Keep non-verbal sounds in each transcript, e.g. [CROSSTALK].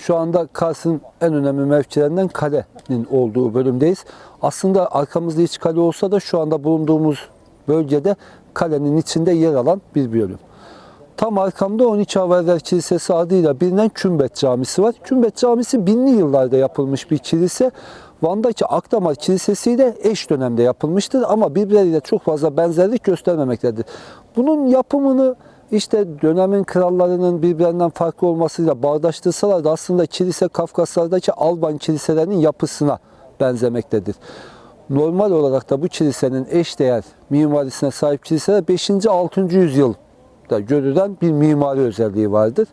Şu anda Kars'ın en önemli mevkilerinden kalenin olduğu bölümdeyiz. Aslında arkamızda hiç kale olsa da şu anda bulunduğumuz bölgede kalenin içinde yer alan bir bölüm. Tam arkamda 12 Havariler Kilisesi adıyla bilinen Kümbet Camisi var. Kümbet Camisi binli yıllarda yapılmış bir kilise. Van'daki Akdamar Kilisesi ile eş dönemde yapılmıştır ama birbirleriyle çok fazla benzerlik göstermemektedir. Bunun yapımını işte dönemin krallarının birbirinden farklı olmasıyla bağdaştırsalar da aslında kilise Kafkaslardaki Alban kiliselerinin yapısına benzemektedir. Normal olarak da bu kilisenin eşdeğer mimarisine sahip kiliseler 5. 6. yüzyıl da görülen bir mimari özelliği vardır.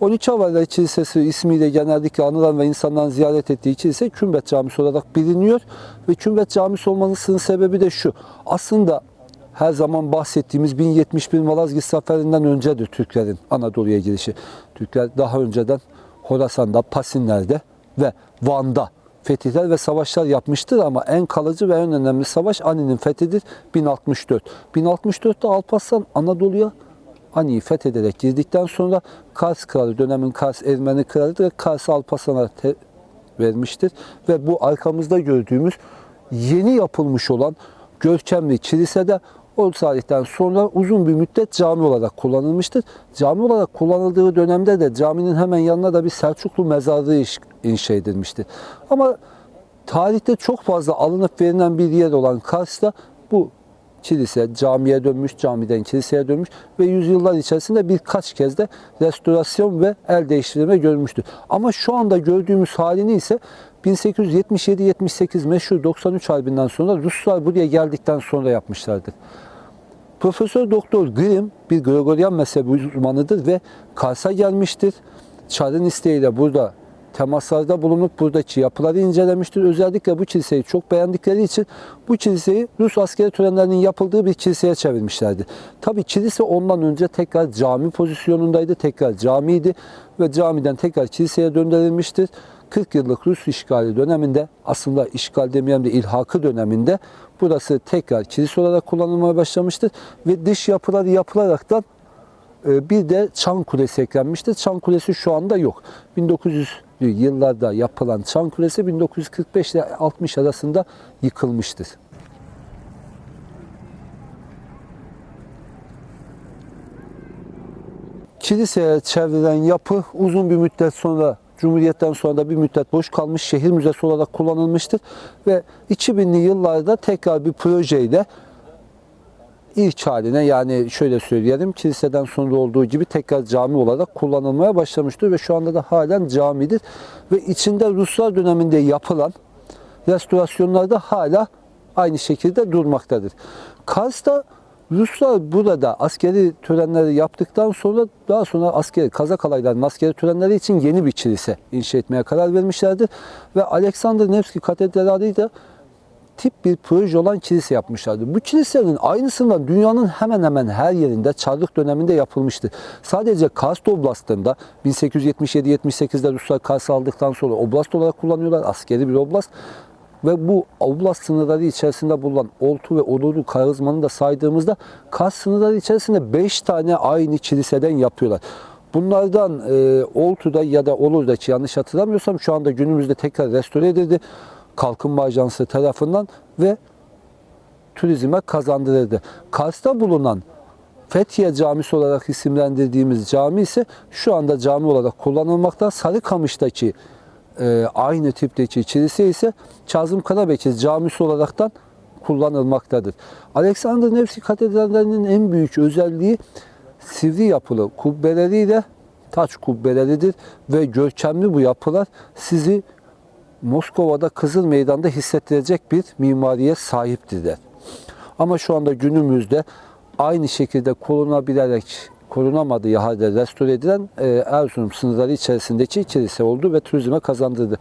12 Havariler Kilisesi ismiyle genellikle anılan ve insanların ziyaret ettiği kilise Kümbet Camisi olarak biliniyor. Ve Kümbet Camisi olmasının sebebi de şu. Aslında her zaman bahsettiğimiz 1071 Malazgirt Zaferi'nden öncedir Türklerin Anadolu'ya girişi. Türkler daha önceden Horasan'da, Pasinler'de ve Van'da fetihler ve savaşlar yapmıştır ama en kalıcı ve en önemli savaş Ani'nin fethidir 1064. 1064'te Alparslan Anadolu'ya Ani'yi fethederek girdikten sonra Kars kralı dönemin Kars Ermeni kralıdır ve Kars Alparslan'a vermiştir. Ve bu arkamızda gördüğümüz yeni yapılmış olan görkemli kilisede o tarihten sonra uzun bir müddet cami olarak kullanılmıştır. Cami olarak kullanıldığı dönemde de caminin hemen yanına da bir Selçuklu mezarlığı inşa edilmiştir. Ama tarihte çok fazla alınıp verilen bir yer olan Kars'ta bu kilise camiye dönmüş, camiden kiliseye dönmüş ve yüzyıllar içerisinde birkaç kez de restorasyon ve el değiştirme görmüştür. Ama şu anda gördüğümüz halini ise 1877-78 meşhur 93 harbinden sonra Ruslar buraya geldikten sonra yapmışlardır. Profesör Doktor Grimm bir Gregorian mezhebi uzmanıdır ve Kars'a gelmiştir. Çar'ın isteğiyle burada temaslarda bulunup buradaki yapıları incelemiştir. Özellikle bu kiliseyi çok beğendikleri için bu kiliseyi Rus askeri törenlerinin yapıldığı bir kiliseye çevirmişlerdi. Tabii kilise ondan önce tekrar cami pozisyonundaydı, tekrar camiydi ve camiden tekrar kiliseye döndürülmüştür. 40 yıllık Rus işgali döneminde aslında işgal demeyelim de ilhakı döneminde burası tekrar kilise olarak kullanılmaya başlamıştır ve dış yapıları yapılaraktan e, bir de Çan Kulesi eklenmiştir. Çan Kulesi şu anda yok. 1900'lü yıllarda yapılan Çan Kulesi 1945 ile 60 arasında yıkılmıştır. Kiliseye çevrilen yapı uzun bir müddet sonra Cumhuriyet'ten sonra da bir müddet boş kalmış şehir müzesi olarak kullanılmıştır ve 2000'li yıllarda tekrar bir projeyle ilk haline yani şöyle söyleyelim kiliseden sonra olduğu gibi tekrar cami olarak kullanılmaya başlamıştır ve şu anda da halen camidir ve içinde Ruslar döneminde yapılan restorasyonlarda hala aynı şekilde durmaktadır. Kars'ta Ruslar burada askeri törenleri yaptıktan sonra daha sonra askeri Kazak alaylarının askeri törenleri için yeni bir kilise inşa etmeye karar vermişlerdir. Ve Alexander Nevski Katedrali de tip bir proje olan kilise yapmışlardı. Bu kilisenin aynısından dünyanın hemen hemen her yerinde Çarlık döneminde yapılmıştı. Sadece Kars Oblast'ında 1877-78'de Ruslar Kars'ı aldıktan sonra oblast olarak kullanıyorlar. Askeri bir oblast. Ve bu oblast sınırları içerisinde bulunan Oltu ve Oluru Karizman'ı da saydığımızda Kars sınırları içerisinde 5 tane aynı kiliseden yapıyorlar. Bunlardan e, Oltu'da ya da Olur'daki yanlış hatırlamıyorsam şu anda günümüzde tekrar restore edildi. Kalkınma Ajansı tarafından ve turizme kazandırıldı. Kars'ta bulunan Fethiye Camisi olarak isimlendirdiğimiz cami ise şu anda cami olarak kullanılmakta. Sarıkamış'taki e, aynı tipteki kilise ise Kazım Karabekir Camisi olaraktan kullanılmaktadır. Alexander Nevski Katedrallerinin en büyük özelliği sivri yapılı kubbeleriyle taç kubbeleridir ve görkemli bu yapılar sizi Moskova'da Kızıl Meydan'da hissettirecek bir mimariye sahiptirler. Ama şu anda günümüzde aynı şekilde korunabilerek korunamadığı halde restore edilen e, Erzurum sınırları içerisindeki kilise oldu ve turizme kazandırdı.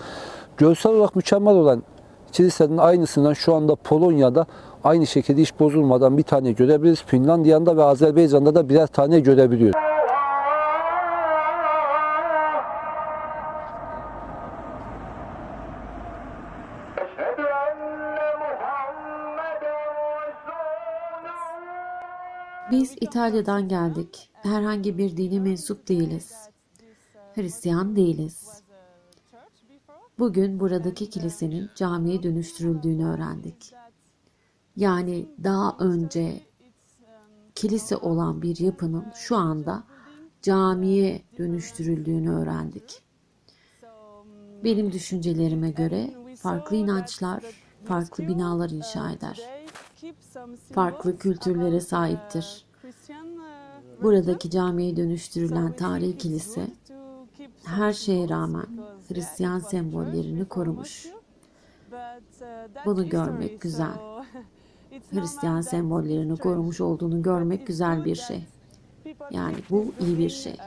Görsel olarak mükemmel olan kilisenin aynısından şu anda Polonya'da aynı şekilde hiç bozulmadan bir tane görebiliriz. Finlandiya'da ve Azerbaycan'da da birer tane görebiliyoruz. Biz İtalya'dan geldik. Herhangi bir dine mensup değiliz. Hristiyan değiliz. Bugün buradaki kilisenin camiye dönüştürüldüğünü öğrendik. Yani daha önce kilise olan bir yapının şu anda camiye dönüştürüldüğünü öğrendik. Benim düşüncelerime göre farklı inançlar farklı binalar inşa eder. Farklı kültürlere sahiptir. Buradaki camiye dönüştürülen tarihi kilise her şeye rağmen Hristiyan sembollerini korumuş. Bunu görmek güzel. [LAUGHS] Hristiyan sembollerini korumuş olduğunu görmek güzel bir şey. Yani bu iyi bir şey.